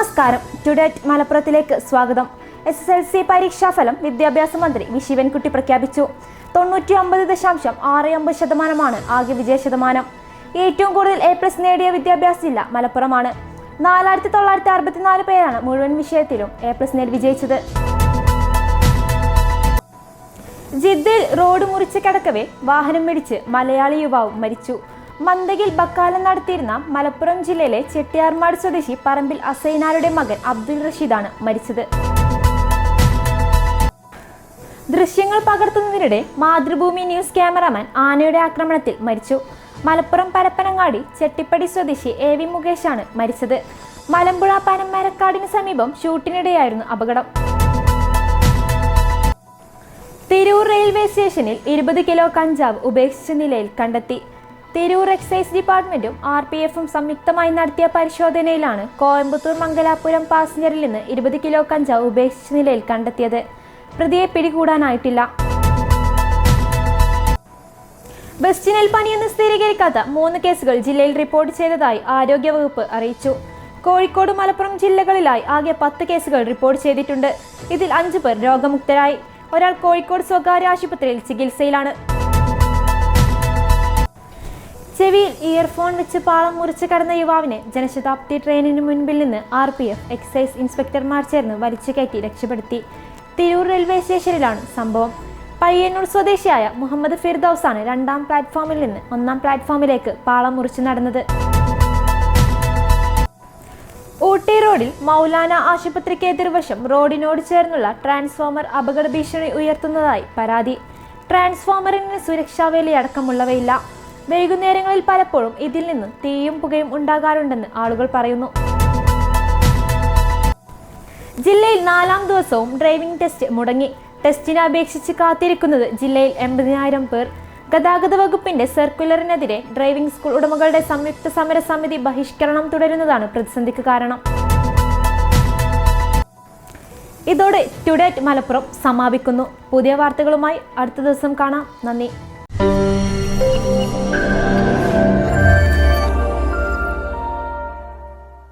നമസ്കാരം. ടുഡേറ്റ് മലപ്പുറത്തിലേക്ക് സ്വാഗതം. S S L C പരീക്ഷാഫലം വിദ്യാഭ്യാസ മന്ത്രി വി ശിവൻകുട്ടി പ്രഖ്യാപിച്ചു. തൊണ്ണൂറ്റി ഒമ്പത് ദശാംശം ആറ് ഒമ്പത് ശതമാനമാണ് ആകെ വിജയ ശതമാനം. ഏറ്റവും കൂടുതൽ എ പ്ലസ് നേടിയ വിദ്യാഭ്യാസ ജില്ല മലപ്പുറമാണ്. നാലായിരത്തി തൊള്ളായിരത്തി അറുപത്തിനാല് പേരാണ് മുഴുവൻ വിഷയത്തിലും എ പ്ലസ് നേടി വിജയിച്ചത്. ജിദ്ദയിൽ റോഡ് മുറിച്ച് കിടക്കവേ വാഹനം മേടിച്ച് മലയാളി യുവാവ് മരിച്ചു. മന്ദകിൽ ബക്കാലം നടത്തിയിരുന്ന മലപ്പുറം ജില്ലയിലെ ചെട്ടിയാർമാട് സ്വദേശി പറമ്പിൽ അസൈനാരുടെ മകൻ അബ്ദുൽ റഷീദാണ് മരിച്ചത്. ദൃശ്യങ്ങൾ പകർത്തുന്നതിനിടെ മാതൃഭൂമി ന്യൂസ് ക്യാമറാമാൻ ആനയുടെ ആക്രമണത്തിൽ മരിച്ചു. മലപ്പുറം പരപ്പനങ്ങാടി ചെട്ടിപ്പടി സ്വദേശി എ വി മുകേഷാണ് മരിച്ചത്. മലമ്പുഴ പനമരക്കാടിന് സമീപം ഷൂട്ടിനിടെയായിരുന്നു അപകടം. തിരൂർ റെയിൽവേ സ്റ്റേഷനിൽ ഇരുപത് കിലോ കഞ്ചാവ് ഉപേക്ഷിച്ച നിലയിൽ കണ്ടെത്തി. തിരൂർ എക്സൈസ് ഡിപ്പാർട്ട്മെന്റും ആർ പി എഫും സംയുക്തമായി നടത്തിയ പരിശോധനയിലാണ് കോയമ്പത്തൂർ മംഗലാപുരം പാസഞ്ചറിൽ നിന്ന് ഇരുപത് കിലോ കഞ്ചാവ് ഉപേക്ഷിച്ച നിലയിൽ കണ്ടെത്തിയത്. പ്രതിയെ പിടികൂടാനായിട്ടില്ല. ബസ്റ്റിനിൽ പനിയെന്ന് സ്ഥിരീകരിക്കാത്ത മൂന്ന് കേസുകൾ ജില്ലയിൽ റിപ്പോർട്ട് ചെയ്തതായി ആരോഗ്യവകുപ്പ് അറിയിച്ചു. കോഴിക്കോട് മലപ്പുറം ജില്ലകളിലായി ആകെ പത്ത് കേസുകൾ റിപ്പോർട്ട് ചെയ്തിട്ടുണ്ട്. ഇതിൽ അഞ്ചു പേർ രോഗമുക്തരായി. ഒരാൾ കോഴിക്കോട് സ്വകാര്യ ആശുപത്രിയിൽ ചികിത്സയിലാണ്. ചെവിയിൽ ഇയർഫോൺ വെച്ച് പാളം മുറിച്ച് കടന്ന യുവാവിനെ ജനശതാബ്ദി ട്രെയിനിന് മുൻപിൽ നിന്ന് ആർ പി എഫ് എക്സൈസ് ഇൻസ്പെക്ടർമാർ ചേർന്ന് വലിച്ചു കയറ്റി രക്ഷപ്പെടുത്തി. തിരൂർ റെയിൽവേ സ്റ്റേഷനിലാണ് സംഭവം. പയ്യന്നൂർ സ്വദേശിയായ മുഹമ്മദ് ഫിർദൌസാണ് രണ്ടാം പ്ലാറ്റ്ഫോമിൽ നിന്ന് ഒന്നാം പ്ലാറ്റ്ഫോമിലേക്ക് പാളം മുറിച്ച് നടന്നത്. ഊട്ടി റോഡിൽ മൗലാന ആശുപത്രിക്ക് എതിർവശം റോഡിനോട് ചേർന്നുള്ള ട്രാൻസ്ഫോമർ അപകട ഭീഷണി ഉയർത്തുന്നതായി പരാതി. ട്രാൻസ്ഫോമറിന് സുരക്ഷാ വേലിയടക്കമുള്ളവയില്ല വൈകുന്നേരങ്ങളിൽ പലപ്പോഴും ഇതിൽ നിന്ന് തീയും പുകയും ഉണ്ടാകാറുണ്ടെന്ന് ആളുകൾ പറയുന്നു. ജില്ലയിൽ നാലാം ദിവസവും ഡ്രൈവിംഗ് ടെസ്റ്റ് മുടങ്ങി. ടെസ്റ്റിനെ അപേക്ഷിച്ച് കാത്തിരിക്കുന്നത് ജില്ലയിൽ എൺപതിനായിരം പേർ. ഗതാഗത വകുപ്പിന്റെ സർക്കുലറിനെതിരെ ഡ്രൈവിംഗ് സ്കൂൾ ഉടമകളുടെ സംയുക്ത സമര സമിതി ബഹിഷ്കരണം തുടരുന്നതാണ് പ്രതിസന്ധിക്ക് കാരണം. ഇതോടെ ടുഡേറ്റ് മലപ്പുറം സമാപിക്കുന്നു. പുതിയ വാർത്തകളുമായി അടുത്ത ദിവസം കാണാം. നന്ദി.